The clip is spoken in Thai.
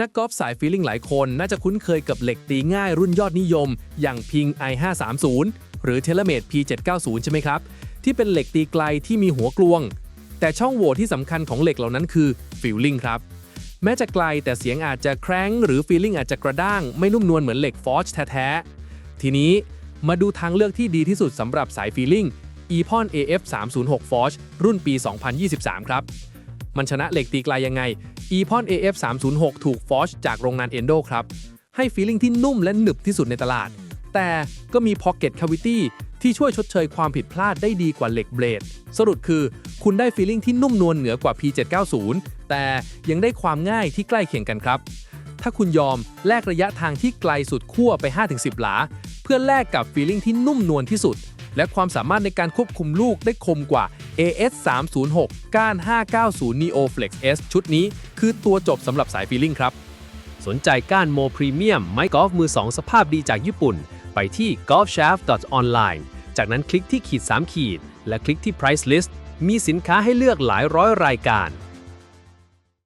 นักกอล์ฟสายฟีลลิ่งหลายคนน่าจะคุ้นเคยกับเหล็กตีง่ายรุ่นยอดนิยม อย่างพิง i530 หรือ t e l e m a t P790 ใช่ไหมครับ ที่เป็นเหล็กตีไกลที่มีหัวกลวง แต่ช่องโหว่ที่สำคัญของเหล็กเหล่านั้นคือฟีลลิ่งครับ แม้จะไกลแต่เสียงอาจจะแคร้งหรือฟีลลิ่งอาจจะกระด้าง ไม่นุ่มนวลเหมือนเหล็กฟอร์จแท้ๆ ทีนี้มาดูทางเลือกที่ดีที่สุดสำหรับสายฟีลลิ่ง Epon AF 306 Forge รุ่นปี 2023 ครับ มันชนะเหล็กตีไกลยยังไง Epon AF 306ถูก Forge จากโรงงาน Endo ครับ ให้ฟีลิ่งที่นุ่มและหนึบที่สุดในตลาด แต่ก็มี Pocket Cavity ที่ช่วยชดเชยความผิดพลาดได้ดีกว่าเหล็กเบลดสรุปคือคุณได้ฟีลิ่งที่นุ่มนวลเหนือกว่า P790 แต่ยังได้ความง่ายที่ใกล้เคียงกันครับ ถ้าคุณยอมแลกระยะทางที่ไกลสุดขั้วไป 5-10 หลา เพื่อแลกกับฟีลิ่งที่นุ่มนวลที่สุด และความสามารถในการควบคุมลูกได้คมกว่า AS 306 ก้าน 590 Neo Flex S ชุดนี้คือตัวจบสำหรับสายฟีลิ่งครับ สนใจก้านโมพรีเมียมไม้กอล์ฟมือ 2 สภาพดีจากญี่ปุ่น ไปที่ golfshaft.online จากนั้นคลิกที่ขีด 3 ขีด และคลิกที่ price list มีสินค้าให้เลือกหลายร้อยรายการ